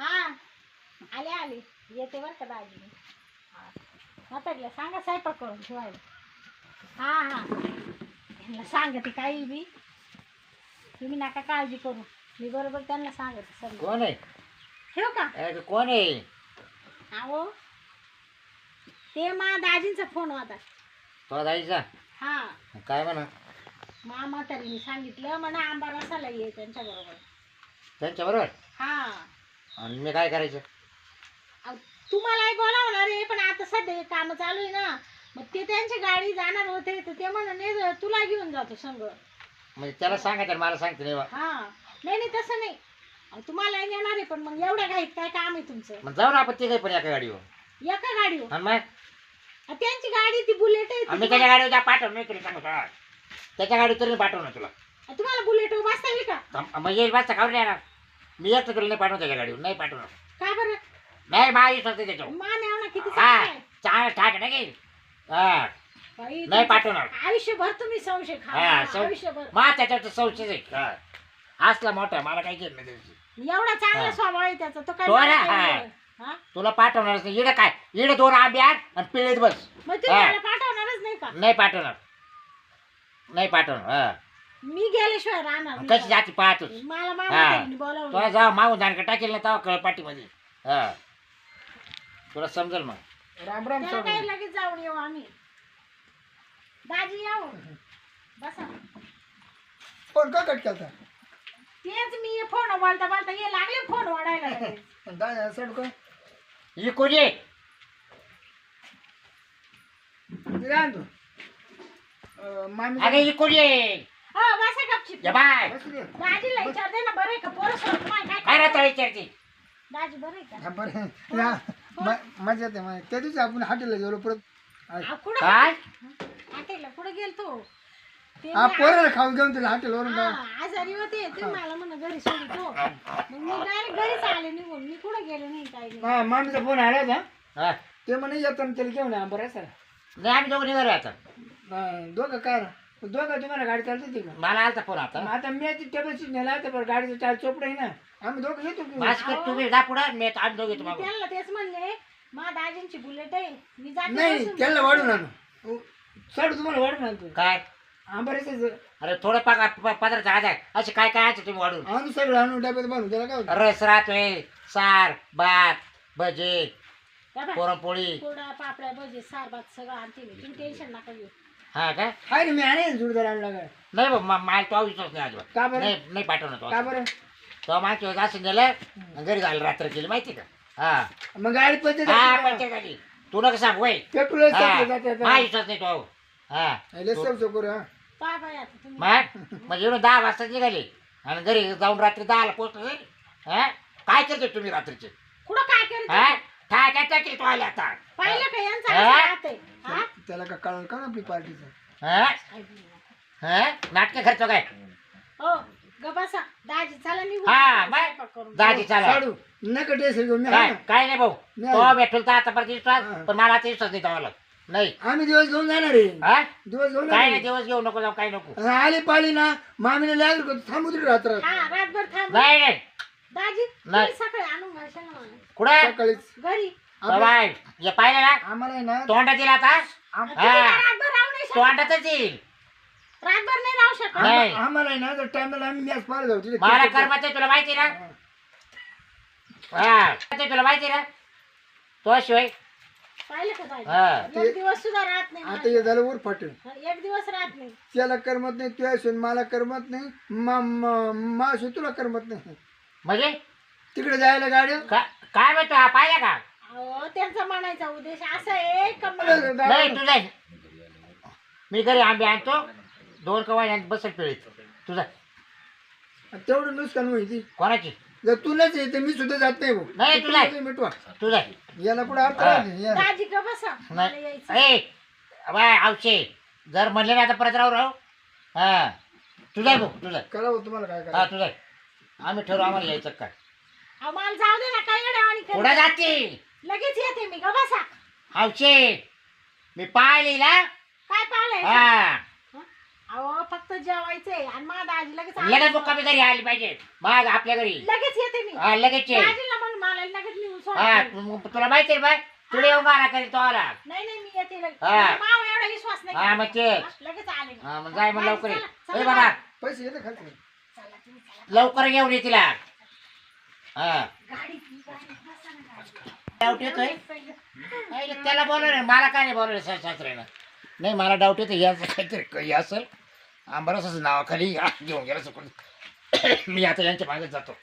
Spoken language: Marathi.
हा. आले आले. येते बरं का हा म्हातारीला सांगा स्वयंपाक करून ठेवायला. हा हा. यांना सांगते काही बी. तुम्ही नका काळजी करू. मी बरोबर त्यांना सांगते सगळं. कोण आहे? ठेव का? अरे कोण आहे? अहो. ते मा दाजींचा फोन होता. तुला जायचा हा. काय म्हणा? मा म्हातारीने सांगितलं म्हणा आंबा रसाला ये त्यांच्या बरोबर त्यांच्या बरोबर हा. आणि मी काय करायचं? अहो, तुम्हालाही बोलावणार आहे पण आता सध्या काम चालू आहे ना. मग ते त्यांची गाडी जाणार होते तर ते म्हणे तुला घेऊन जातो संग. म्हणजे त्याला सांगायचं मला सांगते नाही बा. हा. नाही नाही तसं नाही. अहो, तुम्हालाही नेणार आहे पण मग एवढ्या घाईत काय काम आहे तुमचं? मग जाऊ ना आपण तिघे पण एका गाडीवर. एका गाडीवर? आणि मग? अहो, त्यांची गाडी ती बुलेट आहे आम्ही ती त्याच्या गाडीवर जा पाठव नाही तुला. त्याच्या गाडीवर तरी पाठव ना तुला. अहो, तुम्हाला बुलेटवर बसता येईल का? थांब, मग येईल बसता खाऊन येणार. मी एकटं तुला नाही पाठवून त्याच्या गाडीवर नाही पाठवणार. काय बरं? नाही माझी स्वतः त्याच्यावर. मान आहे ना किती हा चांगलं आहे. चांगलं ठाक नाही हा. बाई, नाही पाठवणार. आयुष्यभर तुम्ही संशय खा हा, सं- आयुष्यभर. मा त्याच्यावर संशय आहे. हा. असला मोठा मला काही घेत नाही त्याची एवढा चांगला हा. स्वभाव आहे त्याचा तो काय तो ना, हा. एवढं- हा? तुला पाठवणारच नाही. इकडे काय? इकडे दोन आंबे आण आणि पिळीत बस. मग तुम्ही हा. मला पाठवणारच नाही का? नाही पाठवणार. नाही पाठवणार हा. मी गेल्याशिवाय राहणार. कशी जाती पाहतोच मला हा. बोलावलं. तुला जा मागून दानका टाकेल ना तेव्हा कळ पाठीमध्ये हा. तुला समजेल मग? राम राम त्याला काय सर लगेच जाऊन येऊ आम्ही? दाजी येऊ बसा. फोन का कट केलता? तेच मी फोन बोलता बोलता ये लागले फोन वाढायला लगेच. दादा सर का? ही कोणी आहे? मी काय आणतो अं, मामी अरे ही कोणी आहे? हो बसा गपचिप. या बाय. बसू दे. दाजीला विचारते ना बरं आहे का? पोरं सोडून काय काय काय राहता विचारते दाजी बरं आहे का? हा, बरं या, म- मजा येते मग त्या दिवशी आपण हॉटेलला गेलो परत कुठं काय? हॉटेलला कुठे गेलतो? ते हा मी पोराला खाऊन घेऊन तुला हॉटेलवरून हा, आजारी होते. ते मला म्हणा घरी सोडितो मग मी डायरेक्ट घरीच आले निघून. मी कुठं गेले नाही हा मामीचा फोन आला होता. हा. ते म्हणे येताना त्याला घेऊन या बरं सर नाही आम्ही दोघं निघालो आता. दोघं काय? रे? दोघं तुम्हाला गाडी चालते ती का? मला आलता फोन आता. मग आता मी ती टेबल सीट नेला तर बरं गाडीचं चार चोपडा आहे ना. आम्ही दोघं येतो की? मास्क तुम्ही जा पुढं मी आम्ही दोघे मी तुम्हाला त्यांना तेच म्हणले मा दाजींची बुलेट आहे. मी जाते नाही बसून. त्याला वाढून आणू. साडू तुम्हाला वाढून आणतो. काय? बरेच अरे थोडं पगार प- पदराचा आधार. असे काय काय आहे तुम्ही वाढून? आणू सगळं आणू डब्यात बांधू त्याला काय होतं? रस राहतोय सार भात भजे या पुरणपोळी. कोरडा पापड्या भजी सारभात सगळं आणते मी. तुम्ही टेन्शन नका घेऊ. हा काय? हाय ना मी जोडदार आणला नाही बाबा मला तो विश्वास नाही अजिबात. का बरं? नाही नाही पाठवणार का तो बरं? तो मागच्या वेळेस असं आणि घरी झालं रात्र केली माहिती का? हा. मग गाडी पंचर हा पंचायत झाली तू नका सांग वय. पेट्रोल हा. विश्वास नाही तो हा. हा. आता तुम्ही. मग? म्हणजे एवढं दहा वाजता निघाले. आणि घरी जाऊन रात्री दहाला पोहोचलो. हा? काय करते तुम्ही रात्रीचे? कुठं काय करत हा? तो आले आता? पाहिलं का? यांचं हा? हा? त्याला का कळलं? का ना आपली पार्टीचं हा? हा? नाटक खर्च काय? हो ग बसा. दाजी चला निघू हा, बाय. स्वयंपाक करून. दाजी चला. साडू नका टेन्शन घेऊ. मी आहे काय? नाही भाऊ. नाही. तो भेटल तर आतापर्यंत विश्वास हा. पण मला आता विश्वास नाही तवाला नाही. आम्ही दिवस घेऊन जाणार आहे. हा? दिवस घेऊन काय जाणार नाही आहे. दिवस घेऊ नको जाऊ काय नको. आली पाळी ना. मामीने लागली का? थांबू तरी रात्र. हा रातभर थांब. नाही नाही. दाजी नाही. तुम्ही सकाळी आणून घालशाल ना मला. कुठं? सकाळीच. घरी. आपलं- बाय. हे पाहिलं ना? आम्हाला आहे ना तोंडात येईल आता? आम- तुम्ही काय हा रातभर राहू नाही शकत? तोंडातच येईल. रातभर नाही राहू शकत. नाही. आम- आम्हाला आहे ना जर टाइमला आम्ही मॅच पाहायला जाऊ तिथे. मला cricket- कर्माचं तुला माहिती ना? हा. ते तुला माहिती ना? तो शिवाय. पाहिलं का दाजी? हा. एक दिवस सुद्धा राहत नाही आता हे झालं वर फाटेल माझं. एक दिवस राहत नाही. त्याला करमत नाही तुझ्या सून मला करमत नाही. मा तुला करमत नाही. म्हणजे? तिकडे जायला गाडी? का- काय म्हणतो हा पाहिला का? अहो त्यांचा म्हणायचा उद्देश असा आहे का नाही तुझा मी घरी आंबे आणतो दोन कवाय बसल पिळीत. तुझा तेवढं नुकसान माहिती कोणाची? जर तू नाही येते मी सुद्धा जात नाही. नाही, तू तुला. तुला मिटवा. तुझा. याला पुढे अर्थ हा. नाही. दाजी का बसा. मला नाही. यायचं. ए बाय आवशे. जर म्हणले ना आता परत राहू राहू. हा. तुझा भाऊ तुझा. भाऊ तुम्हाला काय हा करा तुझा. आम्ही ठरवू आम्हाला यायचं काय अहो मला जाऊ दे ना काय येड्यावानी करत. पुढे जाते लगेच येते मी का बसा आवशे मी पाहिली ना काय पाहिलंय हा अहो फक्त जेवायचंय आणि माझ्या दाजी लगेच लगेच आले. मुक्कामी घरी आली पाहिजे मग आपल्या घरी लगेच येते मी हा लगेच ये. म्हणून मला लगेच नेऊन हा तु- तुला माहिती आहे बाय तुला येऊन मारा करी तो आला नाही नाही मी येते लगेच हा. मावा एवढा विश्वास नाही हा, मग ते. हा, लगेच आले मी. हा मग जाय मग लवकर ये. चला, ए चला, बाबा पैसे येते चला. लवकर घेऊन ये तिला. हा. डाऊट येतोय? नाही, त्याला बोलवलं मला काय नाही बोलवलं सर सासऱ्यानं. नाही मला डाऊट येतो याचं काहीतरी काही असेल आंबरसाचं नावाखाली घेऊन गेला चुकून मी आता यांच्या मागे जातो.